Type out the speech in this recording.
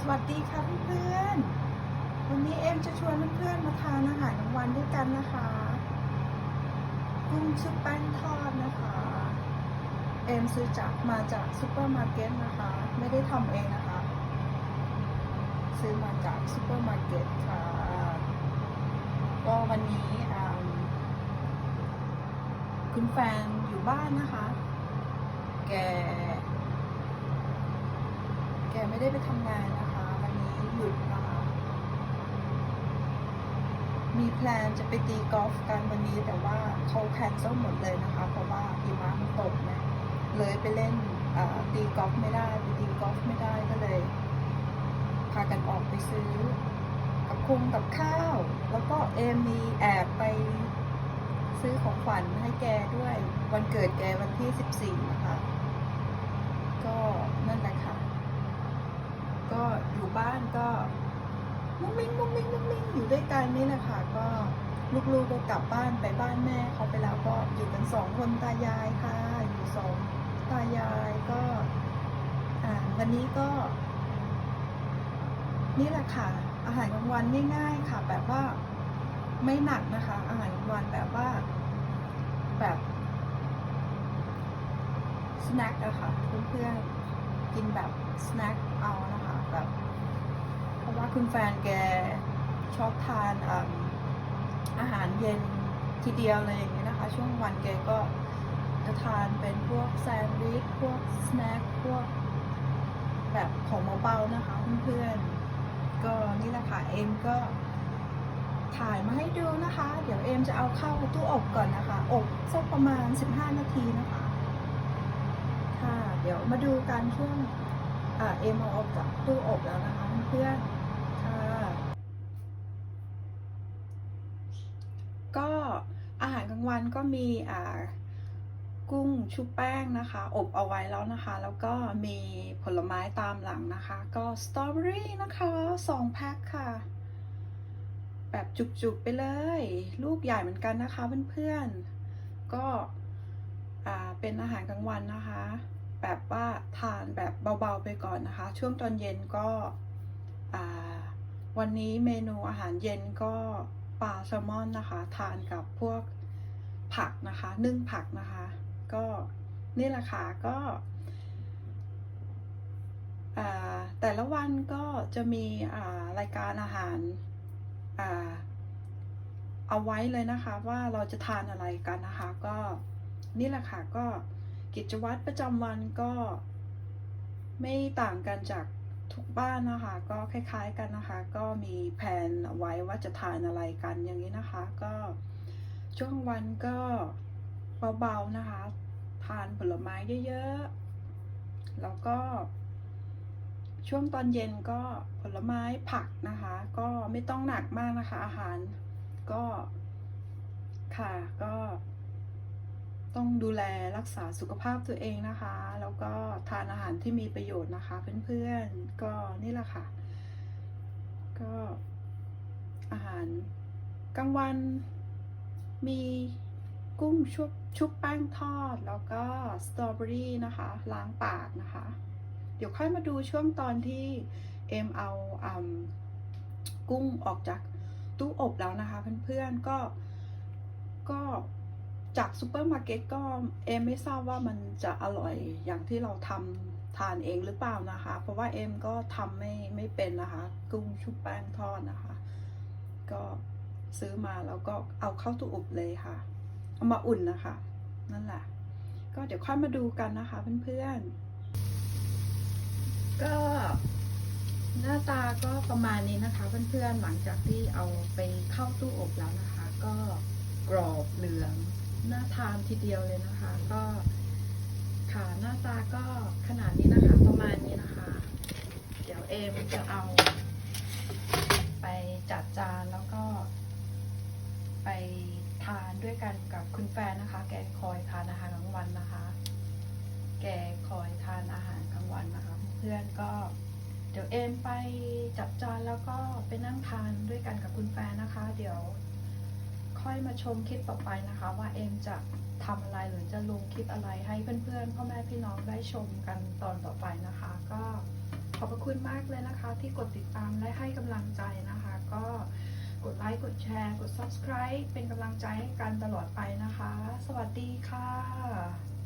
สวัสดีค่ะเพื่อนๆ วันนี้เอ็มจะชวนเพื่อนๆมาทานอาหารกลางวันด้วยกันนะคะกุ้งชุบแป้งทอดนะคะ เอ็มซื้อจากมาจากซูเปอร์มาร์เก็ตนะคะ ไม่ได้ทำเองนะคะ ซื้อมาจากซูเปอร์มาร์เก็ตค่ะ ก็วันนี้คุณแฟนอยู่บ้านนะคะ แกแกไม่ได้ไปทำงานนะคะ หยุดนะคะ มีแพลนจะไปตีกอล์ฟกันวันนี้แต่ว่าเขาแคนเซิลหมดเลยนะคะ เพราะว่าหิมะมันตกเนี่ยเลยไปเล่นตีกอล์ฟไม่ได้ไปตีกอล์ฟไม่ได้ก็เลย พากันออกไปซื้อ กับคุงกับข้าว แล้วก็เอมมีแอบไปซื้อของขวัญให้แกด้วย วันเกิดแกวันที่ 14 นะคะ ก็นั่นแหละค่ะ ก็อยู่บ้านก็มุ้งมิ้งมุ้งมิ้งมุ้งมิ้งอยู่ด้วยกันนี่แหละค่ะก็ลูกๆก็กลับบ้านไปบ้านแม่เขาไปแล้วก็อยู่กันสองคนตายายค่ะอยู่สองตายายก็อ่าวันนี้ก็ นี่แหละค่ะ อาหารกลางวันง่าย ๆ ค่ะ แบบว่าไม่หนักนะคะ อาหารกลางวันแบบว่า แบบสแน็คอะค่ะเพื่อนๆกินแบบสแน็คเอานะคะแบบเพราะว่า คุณแฟนแกชอบทานอาหารเย็นทีเดียวเลยอย่างนี้นะคะ ช่วงวันแกก็จะทานเป็นพวกแซนด์วิชพวกสแน็คพวกแบบของเบาๆนะคะเพื่อนๆก็นี่แหละค่ะเอ็มก็ถ่ายมาให้ดูนะคะ เดี๋ยวเอ็มจะเอาเข้าตู้อบก่อนนะคะ อบสักประมาณ 15 นาทีนะคะ ค่ะ เดี๋ยวมาดูกันช่วงเอ็มเอาออกจากตู้อบแล้วนะคะเพื่อนๆค่ะ ก็อาหารกลางวันก็มีอ่ากุ้งชุบแป้งนะคะ อบเอาไว้แล้วนะคะ แล้วก็มีผลไม้ตามหลังนะคะ ก็สตรอเบอรี่นะคะสองแพ็คค่ะ แบบจุกๆไปเลย ลูกใหญ่เหมือนกันนะคะเพื่อนๆ ก็อ่าเป็นอาหารกลางวันนะคะ แบบว่าทานแบบเบาๆไปก่อนนะคะ ช่วงตอนเย็นก็วันนี้เมนูอาหารเย็นก็ปลาแซลมอนนะคะ ทานกับพวก ผักนะคะ นึ่งผักนะคะ ก็นี่แหละค่ะก็แต่ละวันก็จะมีรายการอาหารเอาไว้เลยนะคะว่าเราจะทานอะไรกันนะคะ ก็นี่แหละค่ะก็กิจวัตรประจำวันก็ไม่ต่างกันจากทุกบ้านนะคะ ก็คล้ายๆกันนะคะ ก็มีแผนไว้ว่าจะทานอะไรกันอย่างนี้นะคะ ก็ ช่วงวันก็เบาๆนะคะ ทานผลไม้เยอะๆ แล้วก็ ช่วงตอนเย็นก็ผลไม้ผักนะคะ ก็ไม่ต้องหนักมากนะคะ อาหารก็ค่ะก็ต้องดูแลรักษาสุขภาพตัวเองนะคะ แล้วก็ทานอาหารที่มีประโยชน์นะคะ เพื่อนๆ ก็นี่แหละค่ะ ก็อาหารกลางวัน มีกุ้งชุบชุบแป้งทอด แล้วก็สตรอเบอรี่นะคะ ล้างปากนะคะ เดี๋ยวค่อยมาดูช่วงตอนที่เอ็มเอาอกุ้งออกจากตู้อบแล้วนะคะเพื่อนๆ ก็ก็จากซูเปอร์มาร์เก็ตก็เอ็มไม่ทราบว่ามันจะอร่อยอย่างที่เราทำทานเองหรือเปล่านะคะ เพราะว่าเอ็มก็ทำไม่ไม่เป็นนะคะ กุ้งชุบแป้งทอดนะคะ ก็ ซื้อมาแล้วก็เอาเข้าตู้อบเลยค่ะ เอามาอุ่นนะคะ นั่นแหละ ก็เดี๋ยวค่อยมาดูกันนะคะเพื่อนๆ ก็หน้าตาก็ประมาณนี้นะคะเพื่อนๆ หลังจากที่เอาไปเข้าตู้อบแล้วนะคะ ก็กรอบเหลืองน่าทานทีเดียวเลยนะคะ ก็ค่ะหน้าตาก็ขนาดนี้นะคะ ประมาณนี้นะคะ เดี๋ยวเอมจะเอา ไปจัดจานแล้วก็ ไปทานด้วยกันกับคุณแฟนนะคะ แกคอยทานอาหารกลางวันนะคะ แกคอยทานอาหารกลางวันนะคะ เพื่อนก็เดี๋ยวเอ็มไปจัดจานแล้วก็ไปนั่งทานด้วยกันกับคุณแฟนนะคะ เดี๋ยวค่อยมาชมคลิปต่อไปนะคะ ว่าเอ็มจะทำอะไรหรือจะลงคลิปอะไรให้เพื่อนๆพ่อแม่พี่น้องได้ชมกันตอนต่อไปนะคะ ก็ขอบพระคุณมากเลยนะคะ ที่กดติดตามและให้กำลังใจนะคะ ก็ กดไลค์ กดแชร์ กด subscribe เป็นกำลังใจให้กันตลอดไปนะคะ สวัสดีค่ะ